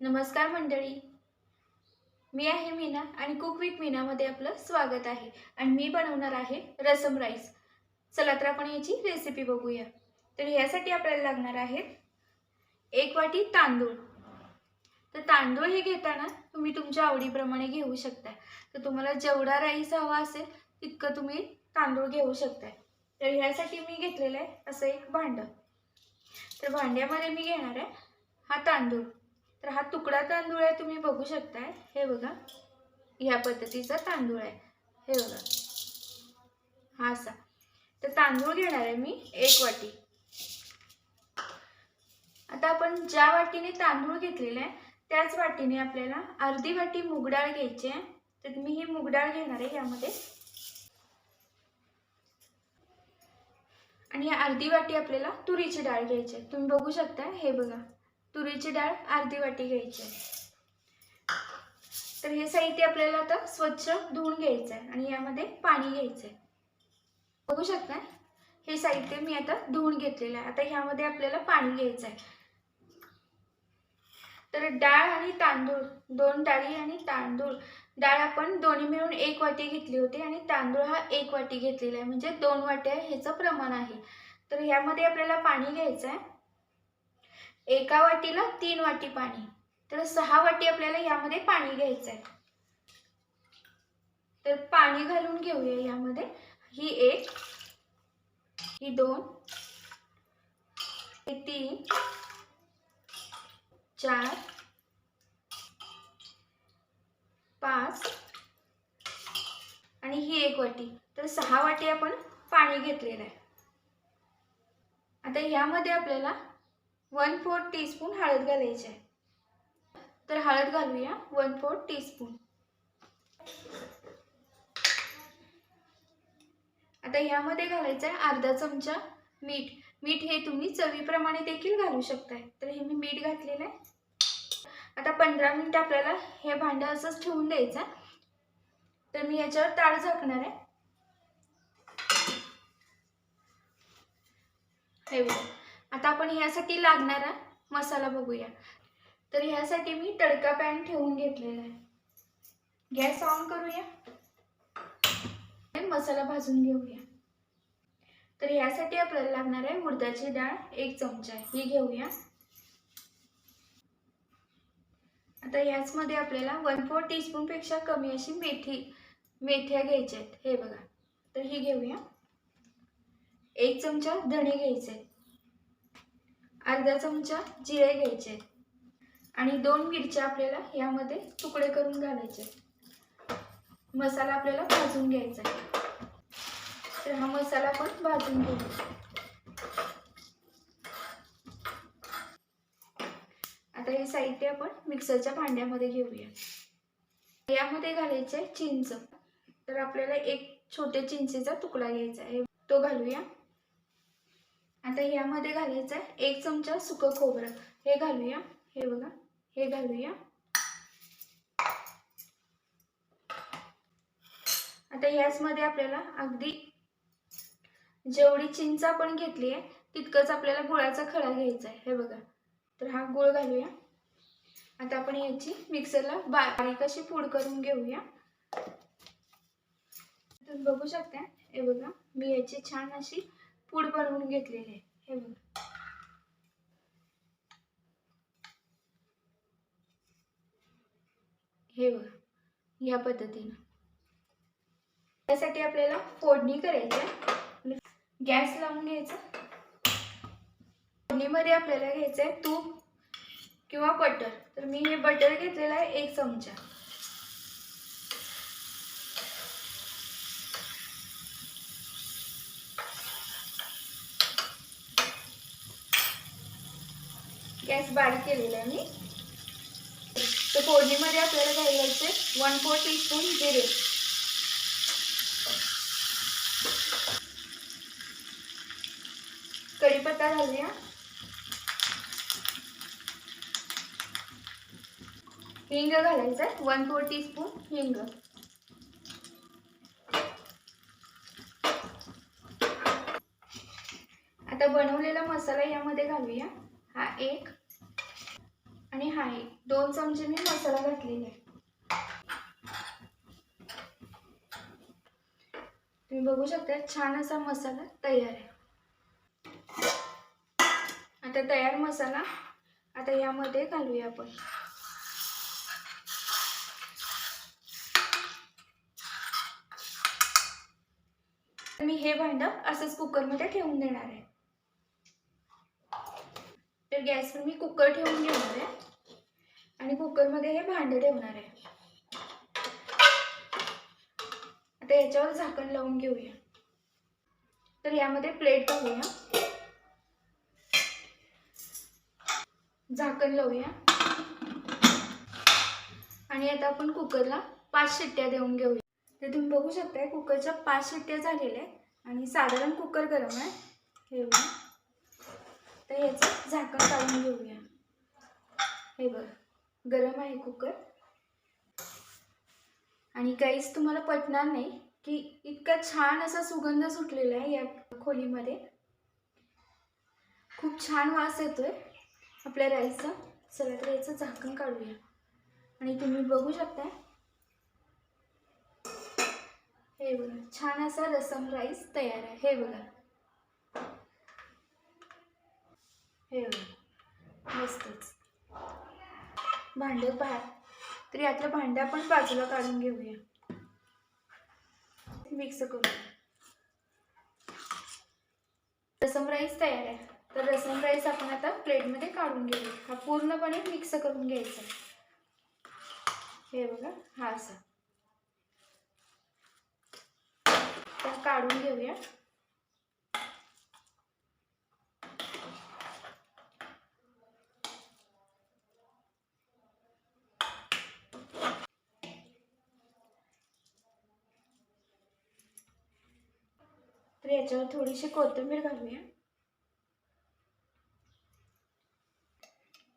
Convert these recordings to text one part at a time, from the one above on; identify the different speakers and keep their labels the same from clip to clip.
Speaker 1: नमस्कार मंडळी. मी आहे मीना आणि कुक विथ मीनामध्ये आपलं स्वागत आहे. आणि मी बनवणार आहे रसम राईस. चला तर आपण याची रेसिपी बघूया. तर ह्यासाठी आपल्याला लागणार आहेत एक वाटी तांदूळ. तर तांदूळ हे घेताना तुम्ही तुमच्या आवडीप्रमाणे घेऊ शकता. तर तुम्हाला जेवढा राईस हवा असेल तितकं तुम्ही तांदूळ घेऊ शकताय तर ह्यासाठी मी घेतलेलं आहे असं एक भांडं. तर भांड्यामध्ये मी घेणार आहे हा तांदूळ. तर हा तुकडा तांदूळ आहे तुम्ही बघू शकताय. हे बघा ह्या पद्धतीचा तांदूळ आहे. हे बघा. हा असा. तर तांदूळ घेणार आहे मी एक वाटी. आता आपण ज्या वाटीने तांदूळ घेतलेला आहे त्याच वाटीने आपल्याला अर्धी वाटी मुगडाळ घ्यायची आहे. तर मी ही मुगडाळ घेणार आहे यामध्ये. आणि अर्धी वाटी आपल्याला तुरीची डाळ घ्यायची आहे. तुम्ही बघू शकता हे बघा. तुरीची डाळ अर्धी वाटी घ्यायची आहे. तर हे साहित्य आपल्याला आता स्वच्छ धुवून घ्यायचं आहे आणि यामध्ये पाणी घ्यायचं आहे. बघू शकता हे साहित्य मी आता धुवून घेतलेलं आहे. आता ह्यामध्ये आपल्याला पाणी घ्यायचं आहे. तर डाळ आणि तांदूळ दोन डाळी आणि तांदूळ. डाळ आपण दोन्ही मिळून एक वाटी घेतली होती आणि तांदूळ हा एक वाटी घेतलेला आहे. म्हणजे दोन वाट्या ह्याचं प्रमाण आहे. तर ह्यामध्ये आपल्याला पाणी घ्यायचं आहे. एका वाटीला तीन वाटी पाणी. तर सहा वाटी आपल्याला यामध्ये पाणी घ्यायचं आहे तर पाणी घालून घेऊया यामध्ये. ही एक ही दोन ही तीन चार पाच आणि ही एक वाटी. तर सहा वाटी आपण पाणी घेतलेलं आहे. आता यामध्ये आपल्याला वन फोर्थ टीस्पून हळद घालायची आहे तर हळद घालूया वन फोर्थ टीस्पून. आता ह्यामध्ये घालायचं आहे अर्धा चमचा मीठ. मीठ हे तुम्ही चवीप्रमाणे देखील घालू शकताय. तर हे मी मीठ घातलेलं आहे. आता पंधरा मिनिट आपल्याला हे भांडं असंच ठेवून द्यायचं तर मी याच्यावर ताळ झाकणार आहे. हे आता आपण ह्यासाठी लागणारा मसाला बघूया. तर ह्यासाठी मी तडका पॅन ठेवून घेतलेला आहे. गॅस ऑन करूया. मसाला भाजून घेऊया. तर ह्यासाठी आपल्याला लागणार आहे उडदाची डाळ एक चमचा. ही घेऊया. आता याचमध्ये आपल्याला वन फोर टीस्पून पेक्षा कमी अशी मेथी मेथ्या घ्यायच्या आहेत हे बघा. तर ही घेऊया. एक चमचा धणे घ्यायचे आहेत. अर्धा चमचा जिरे घ्यायचे आहेत आणि दोन मिरच्या आपल्याला यामध्ये तुकडे करून घालायचे. मसाला आपल्याला भाजून घ्यायचा आहे. तर हा मसाला पण भाजून घेऊ. आता हे साहित्य आपण मिक्सरच्या भांड्यामध्ये घेऊया. यामध्ये घालायचे चिंच. तर आपल्याला एक छोट्या चिंचेचा तुकडा घ्यायचा आहे. तो घालूया. आता यामध्ये घालायचं आहे एक चमचा सुकं खोबरं. हे घालूया. हे बघा. हे घालूया. आता याचमध्ये आपल्याला अगदी जेवढी चिंच आपण घेतली आहे तितकंच आपल्याला गुळाचा खडा घ्यायचा आहे. हे बघा. तर हा गुळ घालूया. आता आपण याची मिक्सरला बारीक अशी पूड करून घेऊया. तुम्ही बघू शकता. हे बघा. मी याची छान अशी पूड बनवून घेतलेली आहे. हे बघा. हे बघा या पद्धतीनं. त्यासाठी आपल्याला फोडणी करायची आहे. गॅस लावून घ्यायचा. फोडणीमध्ये आपल्याला घ्यायचं आहे तूप किंवा बटर. तर मी हे बटर घेतलेलं आहे एक चमचा. गॅस बारीक केलेला आहे मी. तर फोडणीमध्ये आपल्याला घालायचे वन फोर टीस्पून जिरे. कढीपत्ता घालूया. हिंग घालायचं आहे वन फोर टीस्पून हिंग. आता बनवलेला मसाला यामध्ये घालूया. हा एक आणि हा एक दोन चमचे मी मसाला घातलेला आहे. तुम्ही बघू शकता छान असा मसाला तयार आहे. आता तयार मसाला आता यामध्ये घालूया आपण. मी हे भांड असंच कुकरमध्ये ठेवून देणार आहे. तर गॅसवर मी कुकर ठेवून घेणार आहे. आणि कुकरमध्ये हे भांडं ठेवणार आहे. आता याच्यावर झाकण लावून घेऊया. तर यामध्ये प्लेट घालूया. झाकण लावूया. आणि आता आपण कुकरला पाच शिट्ट्या देऊन घेऊया. तर तुम्ही बघू शकताय कुकरच्या पाच शिट्ट्या झालेल्या आहेत. आणि साधारण कुकर गरम आहे. हे तर याचं झाकण काढून घेऊया. हे बघा गरम आहे कुकर. आणि काहीच तुम्हाला पटणार नाही की इतका छान असा सुगंध सुटलेला आहे या खोलीमध्ये. खूप छान वास येतोय. आपल्या राईसचा चला तर याचं झाकण काढूया. आणि तुम्ही बघू शकताय हे बघा छान असा रसम राईस तयार आहे. हे बघा हे बघा मस्तच भांडे पहा. तर यातलं भांडं आपण बाजूला काढून घेऊया. मिक्स करू रसम राईस तयार आहे. तर रसम राईस आपण आता प्लेटमध्ये काढून घेऊया. हा पूर्णपणे मिक्स करून घ्यायचा. हे बघा हा असा. तर काढून घेऊया. तर याच्यावर थोडीशी कोथिंबीर घालूया.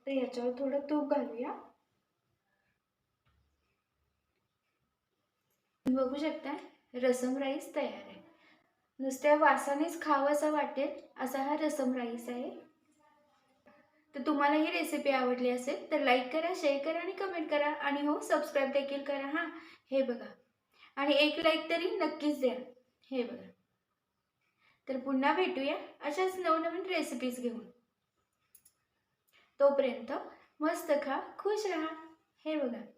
Speaker 1: तर याच्यावर थोडं तूप घालूया. बघू शकता रसम राईस तयार आहे. नुसत्या वासानेच खावं असं वाटेल असा हा रसम राईस आहे. तर तुम्हाला ही रेसिपी आवडली असेल तर लाईक करा शेअर करा आणि कमेंट करा. आणि हो सबस्क्राईब देखील करा हां. हे बघा. आणि एक लाईक तरी नक्कीच द्या. हे बघा. तर पुन्हा भेटूया अशाच नवनवीन रेसिपीज घेऊन. तोपर्यंत मस्त खा खुश राहा. हे बघा.